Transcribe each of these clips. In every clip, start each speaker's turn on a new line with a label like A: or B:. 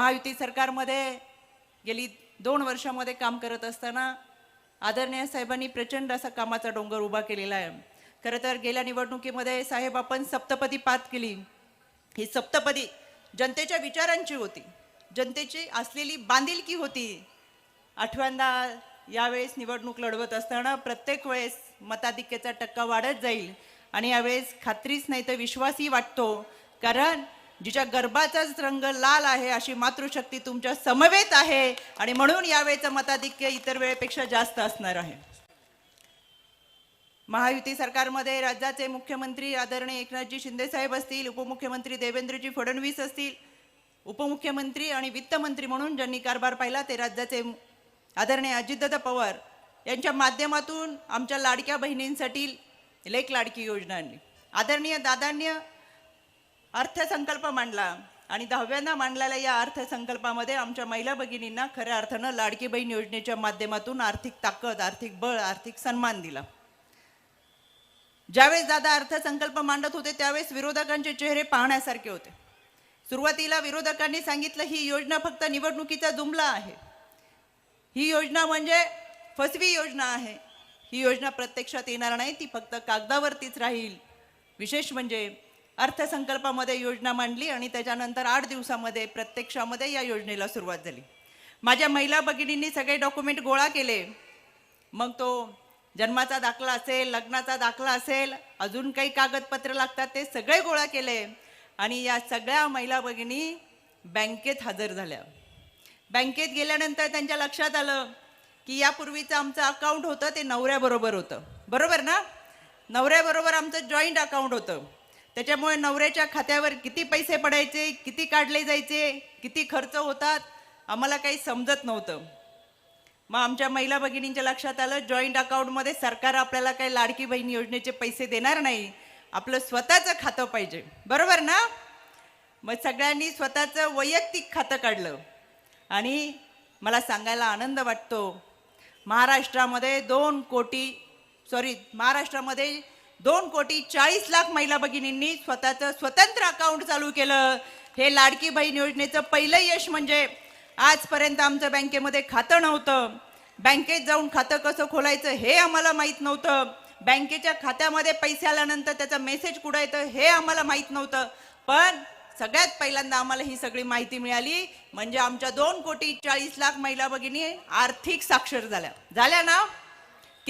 A: महायुती सरकारमध्ये गेली दोन वर्षामध्ये काम करत असताना आदरणीय साहेबांनी प्रचंड असा कामाचा डोंगर उभा केलेला आहे. खरं तर गेल्या निवडणुकीमध्ये साहेब आपण सप्तपदी पात केली. ही सप्तपदी जनतेच्या विचारांची होती. जनतेची असलेली बांधिलकी होती. आठव्यांदा यावेळेस निवडणूक लढवत असताना प्रत्येक वेळेस मताधिक्याचा टक्का वाढत जाईल. आणि यावेळेस खात्रीच नाही तर विश्वासही वाटतो. कारण जिच्या गर्भाचाच रंग लाल आहे अशी मातृशक्ती तुमच्या समवेत आहे आणि म्हणून यावेळेचं मताधिक्य इतर वेळेपेक्षा जास्त असणार आहे. महायुती सरकारमध्ये राज्याचे मुख्यमंत्री आदरणीय एकनाथजी शिंदेसाहेब असतील उपमुख्यमंत्री देवेंद्रजी फडणवीस असतील उपमुख्यमंत्री आणि वित्तमंत्री म्हणून ज्यांनी कारभार पाहिला ते राज्याचे आदरणीय अजितदादा पवार यांच्या माध्यमातून आमच्या लाडक्या बहिणींसाठी लेख लाडकी योजना आणली आदरणीय दादांनी अर्थसंकल्प मांडला. आणि दहाव्यांदा मांडलेल्या या अर्थसंकल्पामध्ये आमच्या महिला भगिनींना खऱ्या अर्थानं लाडकी बहीण योजनेच्या माध्यमातून आर्थिक ताकद आर्थिक बळ आर्थिक सन्मान दिला. ज्यावेळेस दादा अर्थसंकल्प मांडत होते त्यावेळेस विरोधकांचे चेहरे पाहण्यासारखे होते. सुरुवातीला विरोधकांनी सांगितलं ही योजना फक्त निवडणुकीचा जुमला आहे. ही योजना म्हणजे फसवी योजना आहे. ही योजना प्रत्यक्षात येणार नाही ती फक्त कागदावरतीच राहील. विशेष म्हणजे अर्थसंकल्पामध्ये योजना मांडली आणि त्याच्यानंतर आठ दिवसामध्ये प्रत्यक्षामध्ये या योजनेला सुरुवात झाली. माझ्या महिला भगिनींनी सगळे डॉक्युमेंट गोळा केले. मग तो जन्माचा दाखला असेल लग्नाचा दाखला असेल अजून काही कागदपत्र लागतात ते सगळे गोळा केले आणि या सगळ्या महिला भगिनी बँकेत हजर झाल्या. बँकेत गेल्यानंतर त्यांच्या लक्षात आलं की यापूर्वीचं आमचं अकाउंट होतं ते नवऱ्याबरोबर होतं. बरोबर ना? नवऱ्याबरोबर आमचं जॉईंट अकाउंट होतं. त्याच्यामुळे नवऱ्याच्या खात्यावर किती पैसे पडायचे किती काढले जायचे किती खर्च होतात आम्हाला काही समजत नव्हतं. मग आमच्या महिला भगिनींच्या लक्षात आलं जॉईंट अकाउंटमध्ये सरकार आपल्याला काही लाडकी बहीण योजनेचे पैसे देणार नाही. आपलं स्वतःचं खातं पाहिजे. बरोबर ना? मग सगळ्यांनी स्वतःचं वैयक्तिक खातं काढलं. आणि मला सांगायला आनंद वाटतो महाराष्ट्रामध्ये दोन कोटी सॉरी महाराष्ट्रामध्ये दोन कोटी चाळीस लाख महिला भगिनींनी स्वतःचं स्वतंत्र अकाउंट चालू केलं. हे लाडकी बहीण योजनेचं पहिलं यश म्हणजे आजपर्यंत आमचं बँकेमध्ये खातं नव्हतं. बँकेत जाऊन खातं कसं खोलायचं हे आम्हाला माहीत नव्हतं. बँकेच्या खात्यामध्ये पैसे आल्यानंतर त्याचा मेसेज कुठं येतं हे आम्हाला माहीत नव्हतं. पण सगळ्यात पहिल्यांदा आम्हाला ही सगळी माहिती मिळाली. म्हणजे आमच्या दोन कोटी चाळीस लाख महिला भगिनी आर्थिक साक्षर झाल्या. झाल्या ना?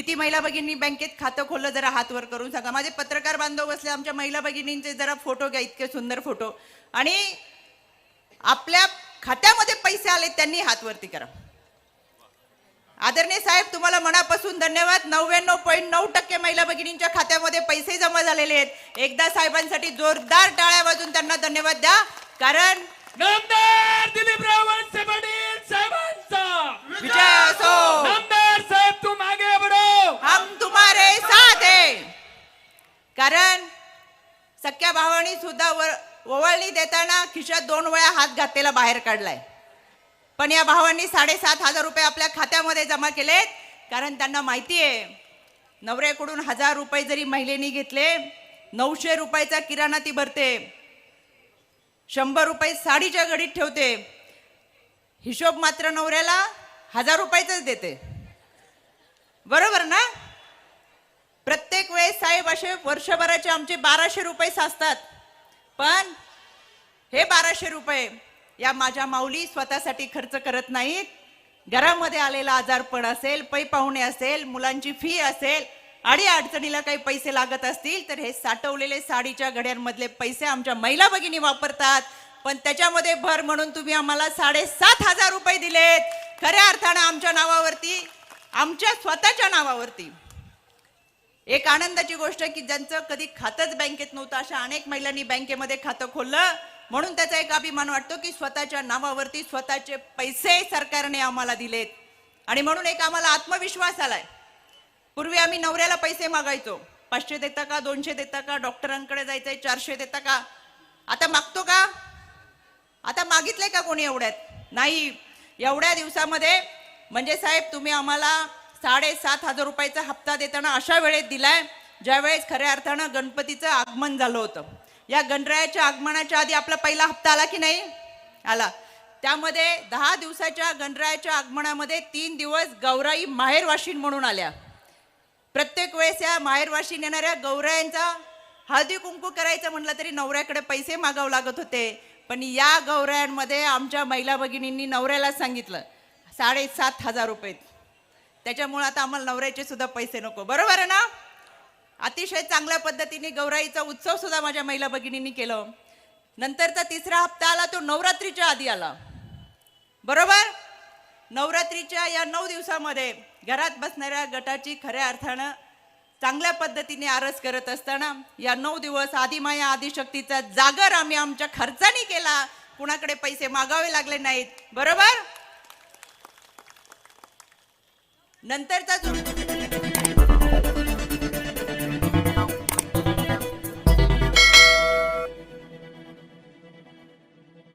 A: किती महिला भगिनी बँकेत खातं खोललं जरा हात वर करून सांगा. माझे पत्रकार बांधव बसले आमच्या महिला भगिनींचे जरा फोटो घ्या इतके सुंदर फोटो. आणि आपल्या खात्यामध्ये पैसे आले त्यांनी हात वरती करा. आदरणीय साहेब तुम्हाला मनापासून धन्यवाद. नव्याण्णव पॉईंट नऊ टक्के महिला भगिनींच्या खात्यामध्ये पैसे जमा झालेले आहेत. एकदा साहेबांसाठी जोरदार टाळ्या वाजून त्यांना धन्यवाद द्या. कारण
B: नामदार दिलीपराव साहेबांचा.
A: विजय असो
B: नामदार साहेब तुम आगे बढ़ो
A: हम तुम्हारे साथ है कारण सख्या भावानी सुद्धा व ओवळणी देताना खिशात दोन वेळा हात घातलेला बाहेर काढलाय. पण या भावांनी साडेसात हजार रुपये आपल्या खात्यामध्ये जमा केलेत. कारण त्यांना माहिती आहे नवऱ्याकडून हजार रुपये जरी महिलेनी घेतले नऊशे रुपयाचा किराणा ती भरते. शंभर रुपये साडीच्या घडीत ठेवते. हिशोब मात्र नवऱ्याला हजार रुपयाचाच देते. बरोबर ना? साहेब असे वर्षभराचे आमचे बाराशे रुपये साचतात. पण हे बाराशे रुपये या माझ्या माऊली स्वतःसाठी खर्च करत नाहीत. घरामध्ये आलेला आजारपण असेल पै पाहुणे असेल मुलांची फी असेल आणि अडचणीला काही पैसे लागत असतील तर हे साठवलेले साडीच्या घड्यांमधले पैसे आमच्या महिला भगिनी वापरतात. पण त्याच्यामध्ये भर म्हणून तुम्ही आम्हाला साडेसात हजार रुपये दिलेत. खऱ्या अर्थानं आमच्या नावावरती आमच्या स्वतःच्या नावावरती. एक आनंदाची गोष्ट की ज्यांचं कधी खातंच बँकेत नव्हतं अशा अनेक महिलांनी बँकेमध्ये खातं खोललं. म्हणून त्याचा एक अभिमान वाटतो की स्वतःच्या नावावरती स्वतःचे पैसे सरकारने आम्हाला दिलेत. आणि म्हणून एक आम्हाला आत्मविश्वास आलाय. पूर्वी आम्ही नवऱ्याला पैसे मागायचो. पाचशे देता का दोनशे देता का डॉक्टरांकडे जायचंय चारशे देता का? आता मागतो का? आता मागितले का कोणी एवढ्यात? नाही. एवढ्या दिवसामध्ये म्हणजे साहेब तुम्ही आम्हाला साडेसात हजार रुपयाचा हप्ता देताना अशा वेळेत दिलाय ज्यावेळेस खऱ्या अर्थानं गणपतीचं आगमन झालं होतं. या गणरायाच्या आगमनाच्या आधी आपला पहिला हप्ता आला की नाही? आला. त्यामध्ये दहा दिवसाच्या गणरायाच्या आगमनामध्ये तीन दिवस गौराई माहेरवाशीन म्हणून आल्या. प्रत्येक वेळेस या माहेरवाशीन येणाऱ्या गौरायांचा हळदी कुंकू करायचं म्हटलं तरी नवऱ्याकडे पैसे मागावं लागत होते. पण या गौरायांमध्ये आमच्या महिला भगिनींनी नवऱ्याला सांगितलं साडेसात हजार रुपये. त्याच्यामुळे आता आम्हाला नवऱ्याचे सुद्धा पैसे नको. बरोबर आहे ना? अतिशय चांगल्या पद्धतीने गौराईचा उत्सव सुद्धा माझ्या महिला भगिनींनी केलं. नंतरचा तिसरा हप्ता आला तो नवरात्रीच्या आधी आला. बरोबर? नवरात्रीच्या या नऊ दिवसामध्ये घरात बसणाऱ्या गटाची खऱ्या अर्थानं चांगल्या पद्धतीने आरस करत असताना या नऊ दिवस आदिमाया आदिशक्तीचा जागर आम्ही आमच्या खर्चाने केला. कुणाकडे पैसे मागावे लागले नाहीत. बरोबर? नंतरचा